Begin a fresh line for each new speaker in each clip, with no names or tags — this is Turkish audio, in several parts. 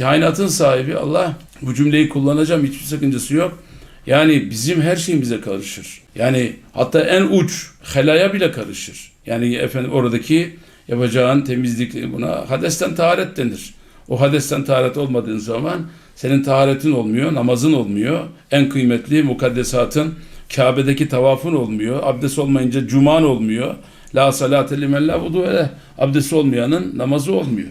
Kainatın sahibi Allah bu cümleyi kullanacağım hiçbir sakıncası yok. Yani bizim her şeyimize karışır. Yani hatta en uç helaya bile karışır. Yani efendim oradaki yapacağın temizlik buna hadesten taharet denir. O hadesten taharet olmadığın zaman senin taharetin olmuyor, namazın olmuyor. En kıymetli mukaddesatın Kabe'deki tavafın olmuyor. Abdest olmayınca cuman olmuyor. La salate limen la vudu ele. Abdesti olmayanın namazı olmuyor.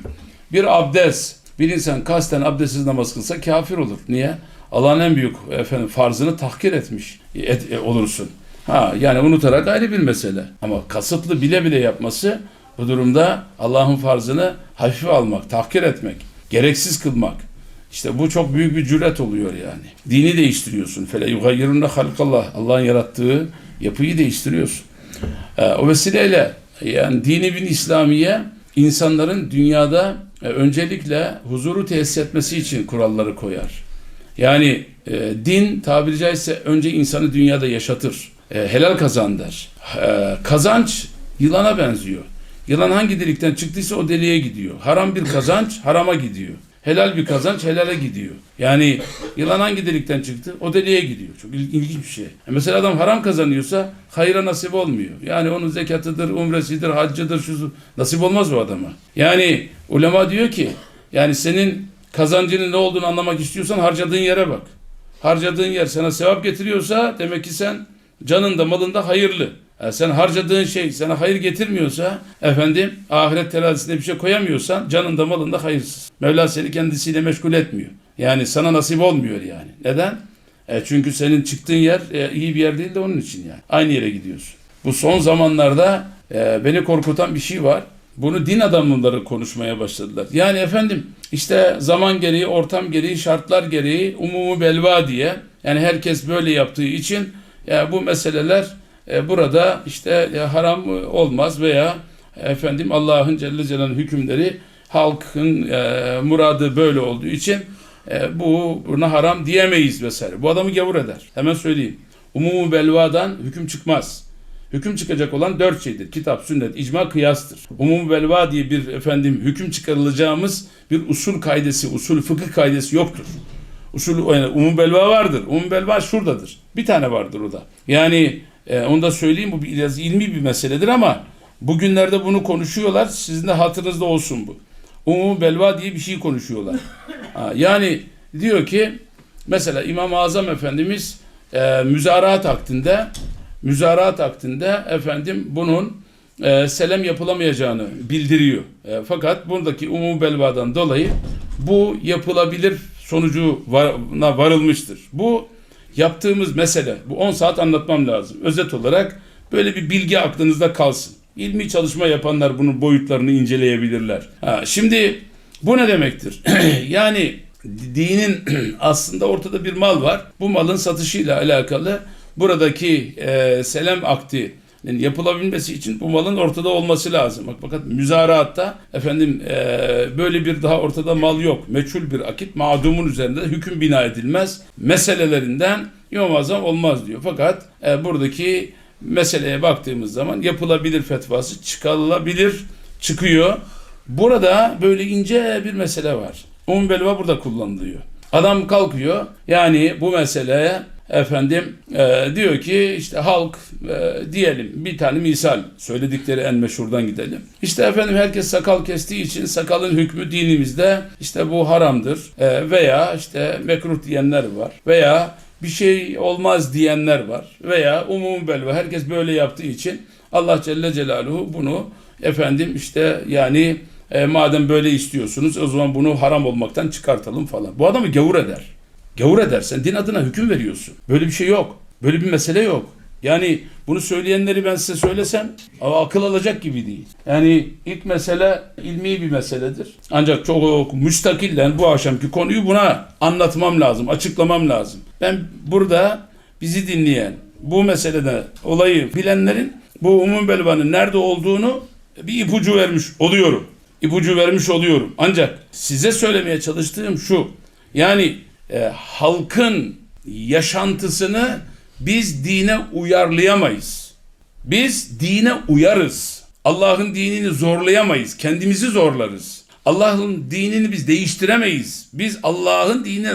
Bir abdest, bir insan kasten abdestsiz namaz kılsa kafir olur. Niye? Allah'ın en büyük efendim farzını tahkir etmiş et, e, olursun. Ha yani unutarak ayrı bir mesele. Ama kasıtlı bile bile yapması bu durumda Allah'ın farzını hafife almak, tahkir etmek, gereksiz kılmak. İşte bu çok büyük bir cüret oluyor yani. Dini değiştiriyorsun. Fele yugayyirunne halkallah. Allah'ın yarattığı yapıyı değiştiriyorsun. Ee, o vesileyle yani dini bin İslamiye insanların dünyada e, öncelikle huzuru tesis etmesi için kuralları koyar. Yani e, din tabiri caizse önce insanı dünyada yaşatır. E, helal kazan der. E, kazanç yılana benziyor. Yılan hangi delikten çıktıysa o deliğe gidiyor. Haram bir kazanç harama gidiyor. Helal bir kazanç helale gidiyor. Yani yılan hangi delikten çıktı? O deliğe gidiyor. Çok il- ilginç bir şey. E Mesela adam haram kazanıyorsa hayra nasip olmuyor. Yani onun zekatıdır, umresidir, haccıdır, şusu nasip olmaz o adama. Yani ulema diyor ki yani senin kazancının ne olduğunu anlamak istiyorsan harcadığın yere bak. Harcadığın yer sana sevap getiriyorsa demek ki sen canında malında hayırlı. Yani sen harcadığın şey sana hayır getirmiyorsa efendim ahiret terazisine bir şey koyamıyorsan canında malında hayırsız. Mevla seni kendisiyle meşgul etmiyor. Yani sana nasip olmuyor yani. Neden? E çünkü senin çıktığın yer e, iyi bir yer değil de onun için yani. Aynı yere gidiyorsun. Bu son zamanlarda e, beni korkutan bir şey var. Bunu din adamları konuşmaya başladılar. Yani efendim işte zaman gereği, ortam gereği, şartlar gereği umumu belva diye yani herkes böyle yaptığı için ya bu meseleler e, burada işte haram olmaz veya efendim Allah'ın Celle Celaluhu'nun hükümleri halkın e, muradı böyle olduğu için e, bu buna haram diyemeyiz vesaire. Bu adamı gavur eder. Hemen söyleyeyim. Umumu belvadan hüküm çıkmaz. Hüküm çıkacak olan dört şeydir. Kitap, sünnet, icma, kıyastır. Umum belva diye bir efendim hüküm çıkarılacağımız bir usul kaidesi, usul fıkıh kaidesi yoktur. Usul yani umum belva vardır. Umum belva şuradadır. Bir tane vardır o da. Yani e, onu da söyleyeyim bu biraz ilmi bir meseledir ama bugünlerde bunu konuşuyorlar. Sizin de hatırınızda olsun bu. Umum belva diye bir şey konuşuyorlar. Ha, yani diyor ki mesela İmam-ı Azam Efendimiz e, müzaraat aktinde müzaraat aktinde efendim bunun e, selem yapılamayacağını bildiriyor. E, fakat buradaki umum belvadan dolayı bu yapılabilir sonucuna varılmıştır. Bu yaptığımız mesele. Bu 10 saat anlatmam lazım. Özet olarak böyle bir bilgi aklınızda kalsın. İlmi çalışma yapanlar bunun boyutlarını inceleyebilirler. Ha, şimdi bu ne demektir? yani dinin aslında ortada bir mal var. Bu malın satışıyla alakalı buradaki e, selam akti yapılabilmesi için bu malın ortada olması lazım. Bak fakat müzaraatta efendim e, böyle bir daha ortada mal yok. Meçhul bir akit mağdumun üzerinde hüküm bina edilmez. Meselelerinden İmam olmaz diyor. Fakat e, buradaki meseleye baktığımız zaman yapılabilir fetvası çıkarılabilir çıkıyor. Burada böyle ince bir mesele var. Umum belva burada kullanılıyor. Adam kalkıyor yani bu meseleye efendim e, diyor ki işte halk e, diyelim bir tane misal söyledikleri en meşhurdan gidelim. İşte efendim herkes sakal kestiği için sakalın hükmü dinimizde işte bu haramdır E, veya işte mekruh diyenler var veya bir şey olmaz diyenler var veya umum belva herkes böyle yaptığı için Allah Celle Celaluhu bunu efendim işte yani e, madem böyle istiyorsunuz o zaman bunu haram olmaktan çıkartalım falan. Bu adamı gavur eder. Gavur edersen din adına hüküm veriyorsun. Böyle bir şey yok. Böyle bir mesele yok. Yani bunu söyleyenleri ben size söylesem akıl alacak gibi değil. Yani ilk mesele ilmi bir meseledir. Ancak çok müstakillen bu akşamki konuyu buna anlatmam lazım, açıklamam lazım. Ben burada bizi dinleyen, bu meselede olayı bilenlerin bu umum belvanın nerede olduğunu bir ipucu vermiş oluyorum. İpucu vermiş oluyorum. Ancak size söylemeye çalıştığım şu. Yani e, halkın yaşantısını biz dine uyarlayamayız. Biz dine uyarız. Allah'ın dinini zorlayamayız. Kendimizi zorlarız. Allah'ın dinini biz değiştiremeyiz. Biz Allah'ın dinine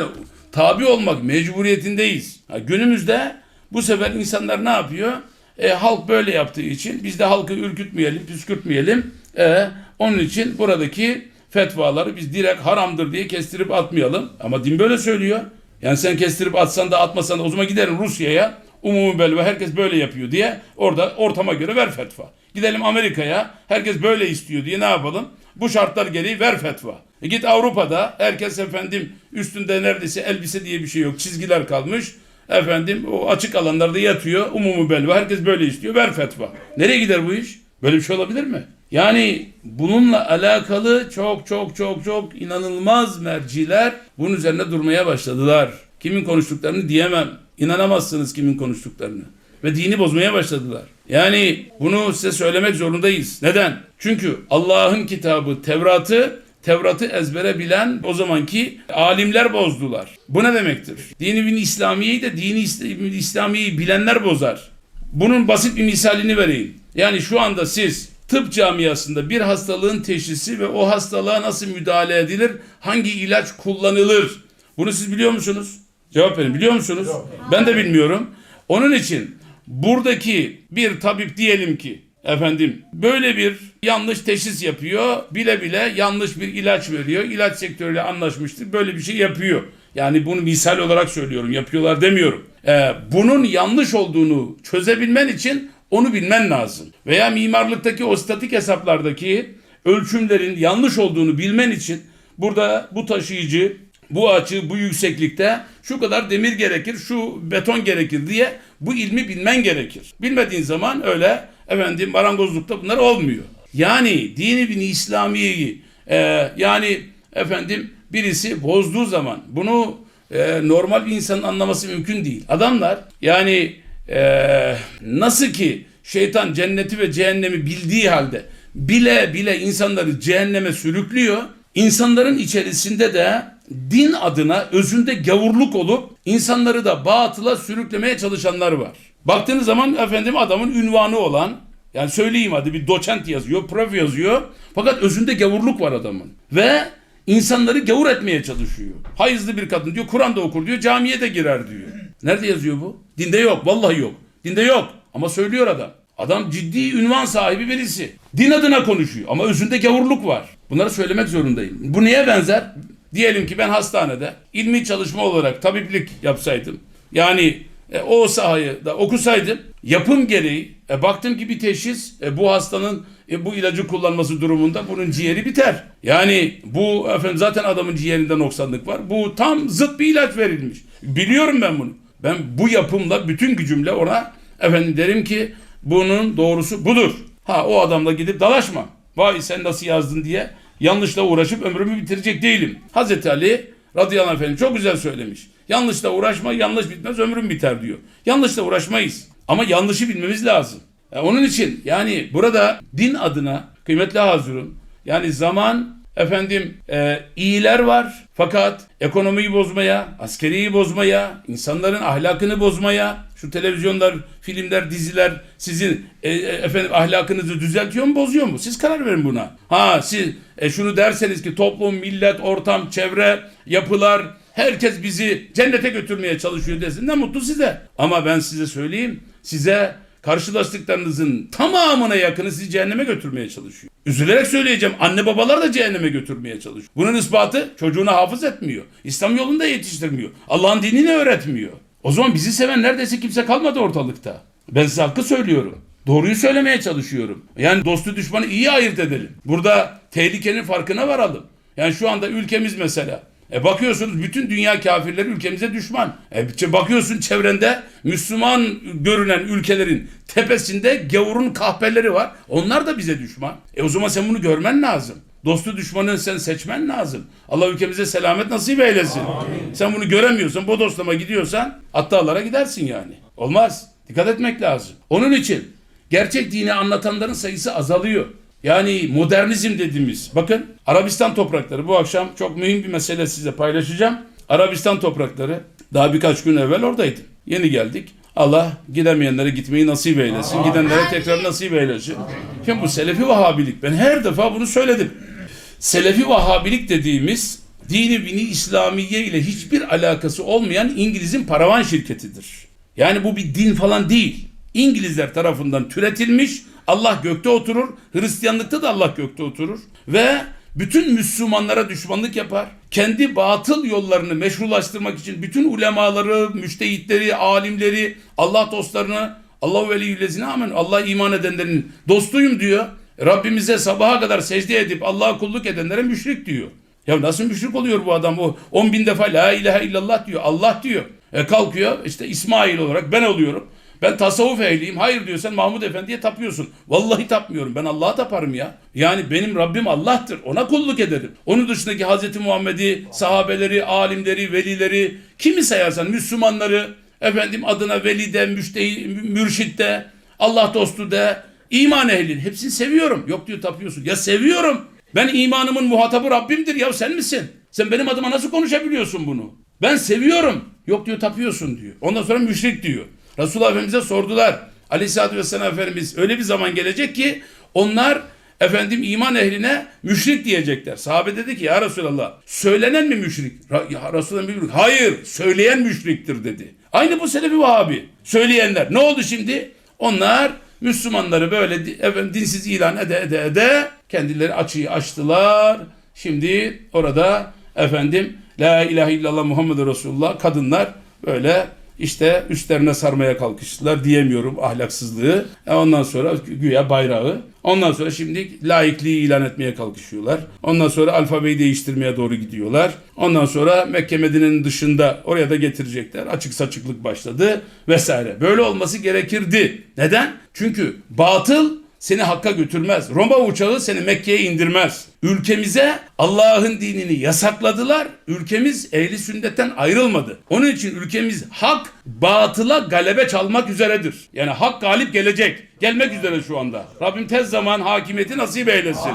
tabi olmak mecburiyetindeyiz. Ha, günümüzde bu sefer insanlar ne yapıyor? E, halk böyle yaptığı için biz de halkı ürkütmeyelim, püskürtmeyelim. E, onun için buradaki fetvaları biz direkt haramdır diye kestirip atmayalım. Ama din böyle söylüyor. Yani sen kestirip atsan da atmasan da o zaman gidelim Rusya'ya umumi belve herkes böyle yapıyor diye orada ortama göre ver fetva. Gidelim Amerika'ya herkes böyle istiyor diye ne yapalım? Bu şartlar gereği ver fetva. E git Avrupa'da herkes efendim üstünde neredeyse elbise diye bir şey yok. Çizgiler kalmış. Efendim o açık alanlarda yatıyor. Umumi belve herkes böyle istiyor. Ver fetva. Nereye gider bu iş? Böyle bir şey olabilir mi? Yani bununla alakalı çok çok çok çok inanılmaz merciler bunun üzerine durmaya başladılar. Kimin konuştuklarını diyemem. İnanamazsınız kimin konuştuklarını. Ve dini bozmaya başladılar. Yani bunu size söylemek zorundayız. Neden? Çünkü Allah'ın kitabı Tevrat'ı Tevrat'ı ezbere bilen o zamanki alimler bozdular. Bu ne demektir? Dini bin İslamiye'yi de dini İsl- İslamiye'yi bilenler bozar. Bunun basit bir misalini vereyim. Yani şu anda siz tıp camiasında bir hastalığın teşhisi ve o hastalığa nasıl müdahale edilir, hangi ilaç kullanılır? Bunu siz biliyor musunuz? Cevap verin. Biliyor musunuz? Ben de bilmiyorum. Onun için buradaki bir tabip diyelim ki efendim böyle bir yanlış teşhis yapıyor. Bile bile yanlış bir ilaç veriyor. İlaç sektörüyle anlaşmıştır. Böyle bir şey yapıyor. Yani bunu misal olarak söylüyorum. Yapıyorlar demiyorum. Ee, bunun yanlış olduğunu çözebilmen için onu bilmen lazım. Veya mimarlıktaki o statik hesaplardaki ölçümlerin yanlış olduğunu bilmen için burada bu taşıyıcı bu açı, bu yükseklikte şu kadar demir gerekir, şu beton gerekir diye bu ilmi bilmen gerekir. Bilmediğin zaman öyle efendim marangozlukta bunlar olmuyor. Yani dini bin İslamiye'yi e, yani efendim birisi bozduğu zaman bunu e, normal bir insanın anlaması mümkün değil. Adamlar yani e, nasıl ki şeytan cenneti ve cehennemi bildiği halde bile bile insanları cehenneme sürüklüyor. İnsanların içerisinde de din adına özünde gavurluk olup insanları da batıla sürüklemeye çalışanlar var. Baktığınız zaman efendim adamın ünvanı olan yani söyleyeyim hadi bir doçent yazıyor, prof yazıyor. Fakat özünde gavurluk var adamın. Ve insanları gavur etmeye çalışıyor. Hayızlı bir kadın diyor, Kur'an da okur diyor, camiye de girer diyor. Nerede yazıyor bu? Dinde yok, vallahi yok. Dinde yok. Ama söylüyor adam. Adam ciddi ünvan sahibi birisi. Din adına konuşuyor ama özünde gavurluk var. Bunları söylemek zorundayım. Bu neye benzer? Diyelim ki ben hastanede ilmi çalışma olarak tabiplik yapsaydım. Yani e, o sahayı da okusaydım yapım gereği e, baktım ki bir teşhis e, bu hastanın e, bu ilacı kullanması durumunda bunun ciğeri biter. Yani bu efendim zaten adamın ciğerinde noksanlık var. Bu tam zıt bir ilaç verilmiş. Biliyorum ben bunu. Ben bu yapımla bütün gücümle ona efendim derim ki bunun doğrusu budur. Ha o adamla gidip dalaşma. Vay sen nasıl yazdın diye yanlışla uğraşıp ömrümü bitirecek değilim. Hazreti Ali radıyallahu efendim çok güzel söylemiş. Yanlışla uğraşma yanlış bitmez ömrüm biter diyor. Yanlışla uğraşmayız. Ama yanlışı bilmemiz lazım. E, onun için yani burada din adına kıymetli hazırım yani zaman efendim e, iyiler var fakat ekonomiyi bozmaya, askeriyi bozmaya, insanların ahlakını bozmaya, şu televizyonlar, filmler, diziler sizin e, e, efendim ahlakınızı düzeltiyor mu, bozuyor mu? Siz karar verin buna. Ha siz e, şunu derseniz ki toplum, millet, ortam, çevre, yapılar herkes bizi cennete götürmeye çalışıyor desin ne mutlu size. Ama ben size söyleyeyim size karşılaştıklarınızın tamamına yakını sizi cehenneme götürmeye çalışıyor. Üzülerek söyleyeceğim anne babalar da cehenneme götürmeye çalışıyor. Bunun ispatı çocuğunu hafız etmiyor. İslam yolunda yetiştirmiyor. Allah'ın dinini öğretmiyor. O zaman bizi seven neredeyse kimse kalmadı ortalıkta. Ben size hakkı söylüyorum. Doğruyu söylemeye çalışıyorum. Yani dostu düşmanı iyi ayırt edelim. Burada tehlikenin farkına varalım. Yani şu anda ülkemiz mesela. E bakıyorsunuz bütün dünya kafirleri ülkemize düşman. E bakıyorsun çevrende Müslüman görünen ülkelerin tepesinde gavurun kahpeleri var. Onlar da bize düşman. E o zaman sen bunu görmen lazım. Dostu düşmanı sen seçmen lazım. Allah ülkemize selamet nasip eylesin. Sen bunu göremiyorsan, bu dostlama gidiyorsan hattalara gidersin yani. Olmaz. Dikkat etmek lazım. Onun için gerçek dini anlatanların sayısı azalıyor. Yani modernizm dediğimiz. Bakın Arabistan toprakları bu akşam çok mühim bir mesele size paylaşacağım. Arabistan toprakları daha birkaç gün evvel oradaydım. Yeni geldik. Allah gidemeyenlere gitmeyi nasip eylesin. Gidenlere tekrar nasip eylesin. Şimdi bu Selefi Vahabilik ben her defa bunu söyledim. Selefi Vahabilik dediğimiz dini bini İslamiye ile hiçbir alakası olmayan İngiliz'in paravan şirketidir. Yani bu bir din falan değil. İngilizler tarafından türetilmiş Allah gökte oturur. Hristiyanlıkta da Allah gökte oturur. Ve bütün Müslümanlara düşmanlık yapar. Kendi batıl yollarını meşrulaştırmak için bütün ulemaları, müştehitleri, alimleri, Allah dostlarını, Allahu veliyyüllezine amen. Allah iman edenlerin dostuyum diyor. Rabbimize sabaha kadar secde edip Allah'a kulluk edenlere müşrik diyor. Ya nasıl müşrik oluyor bu adam? O 10 bin defa la ilahe illallah diyor. Allah diyor. E kalkıyor işte İsmail olarak ben oluyorum. Ben tasavvuf ehliyim. Hayır diyor sen Mahmud Efendi'ye tapıyorsun. Vallahi tapmıyorum. Ben Allah'a taparım ya. Yani benim Rabbim Allah'tır. Ona kulluk ederim. Onun dışındaki Hazreti Muhammed'i, sahabeleri, alimleri, velileri, kimi sayarsan Müslümanları, efendim adına veli de, müştehi, mürşit de, Allah dostu de, iman ehlin. Hepsini seviyorum. Yok diyor tapıyorsun. Ya seviyorum. Ben imanımın muhatabı Rabbimdir. Ya sen misin? Sen benim adıma nasıl konuşabiliyorsun bunu? Ben seviyorum. Yok diyor tapıyorsun diyor. Ondan sonra müşrik diyor. Resulullah Efendimiz'e sordular. Aleyhisselatü Vesselam Efendimiz öyle bir zaman gelecek ki onlar efendim iman ehline müşrik diyecekler. Sahabe dedi ki ya Resulallah söylenen mi müşrik? Ya Resulullah müşrik. Hayır söyleyen müşriktir dedi. Aynı bu Selefi Vahabi. Söyleyenler. Ne oldu şimdi? Onlar Müslümanları böyle di- efendim, dinsiz ilan ede ede ede kendileri açıyı açtılar. Şimdi orada efendim La ilahe illallah Muhammed Resulullah kadınlar böyle işte üstlerine sarmaya kalkıştılar diyemiyorum ahlaksızlığı. E ondan sonra güya bayrağı. Ondan sonra şimdi laikliği ilan etmeye kalkışıyorlar. Ondan sonra alfabeyi değiştirmeye doğru gidiyorlar. Ondan sonra Mekke Medine'nin dışında oraya da getirecekler. Açık saçıklık başladı vesaire. Böyle olması gerekirdi. Neden? Çünkü batıl seni Hakk'a götürmez. Roma uçağı seni Mekke'ye indirmez. Ülkemize Allah'ın dinini yasakladılar. Ülkemiz ehli sünnetten ayrılmadı. Onun için ülkemiz hak batıla galebe çalmak üzeredir. Yani hak galip gelecek. Gelmek üzere şu anda. Rabbim tez zaman hakimiyeti nasip eylesin.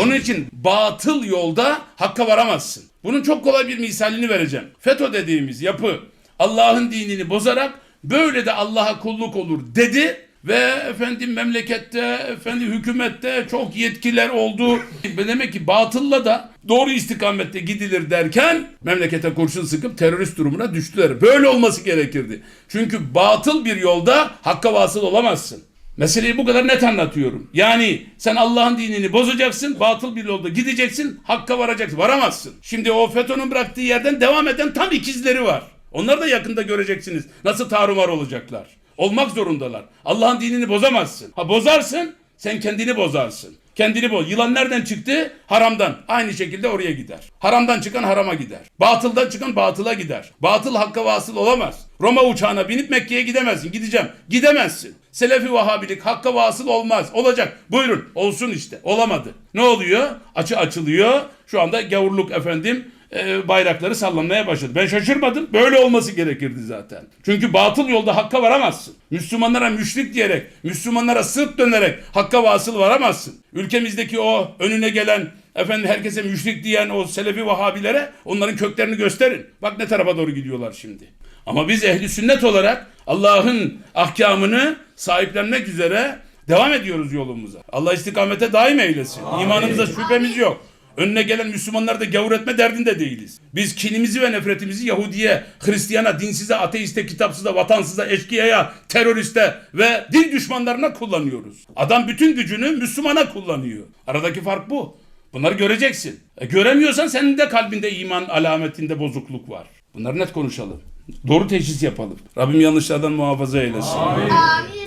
Onun için batıl yolda hakka varamazsın. Bunun çok kolay bir misalini vereceğim. FETÖ dediğimiz yapı Allah'ın dinini bozarak böyle de Allah'a kulluk olur dedi ve efendim memlekette, efendim hükümette çok yetkiler oldu. Demek ki batılla da doğru istikamette gidilir derken memlekete kurşun sıkıp terörist durumuna düştüler. Böyle olması gerekirdi. Çünkü batıl bir yolda hakka vasıl olamazsın. Meseleyi bu kadar net anlatıyorum. Yani sen Allah'ın dinini bozacaksın, batıl bir yolda gideceksin, hakka varacaksın. Varamazsın. Şimdi o FETÖ'nün bıraktığı yerden devam eden tam ikizleri var. Onları da yakında göreceksiniz. Nasıl tarumar olacaklar. Olmak zorundalar. Allah'ın dinini bozamazsın. Ha bozarsın, sen kendini bozarsın. Kendini boz. Yılan nereden çıktı? Haramdan. Aynı şekilde oraya gider. Haramdan çıkan harama gider. Batıldan çıkan batıla gider. Batıl hakka vasıl olamaz. Roma uçağına binip Mekke'ye gidemezsin. Gideceğim. Gidemezsin. Selefi Vahabilik hakka vasıl olmaz. Olacak. Buyurun. Olsun işte. Olamadı. Ne oluyor? Açı açılıyor. Şu anda gavurluk efendim e, bayrakları sallanmaya başladı. Ben şaşırmadım. Böyle olması gerekirdi zaten. Çünkü batıl yolda hakka varamazsın. Müslümanlara müşrik diyerek, Müslümanlara sırt dönerek hakka vasıl varamazsın. Ülkemizdeki o önüne gelen efendim herkese müşrik diyen o Selefi Vahabilere onların köklerini gösterin. Bak ne tarafa doğru gidiyorlar şimdi. Ama biz ehli sünnet olarak Allah'ın ahkamını sahiplenmek üzere devam ediyoruz yolumuza. Allah istikamete daim eylesin. İmanımıza şüphemiz yok. Önüne gelen Müslümanları da gavur etme derdinde değiliz. Biz kinimizi ve nefretimizi Yahudiye, Hristiyana, dinsize, ateiste, kitapsıza, vatansıza, eşkıyaya, teröriste ve din düşmanlarına kullanıyoruz. Adam bütün gücünü Müslümana kullanıyor. Aradaki fark bu. Bunları göreceksin. E, göremiyorsan senin de kalbinde iman alametinde bozukluk var. Bunları net konuşalım. Doğru teşhis yapalım. Rabbim yanlışlardan muhafaza eylesin.
Amin.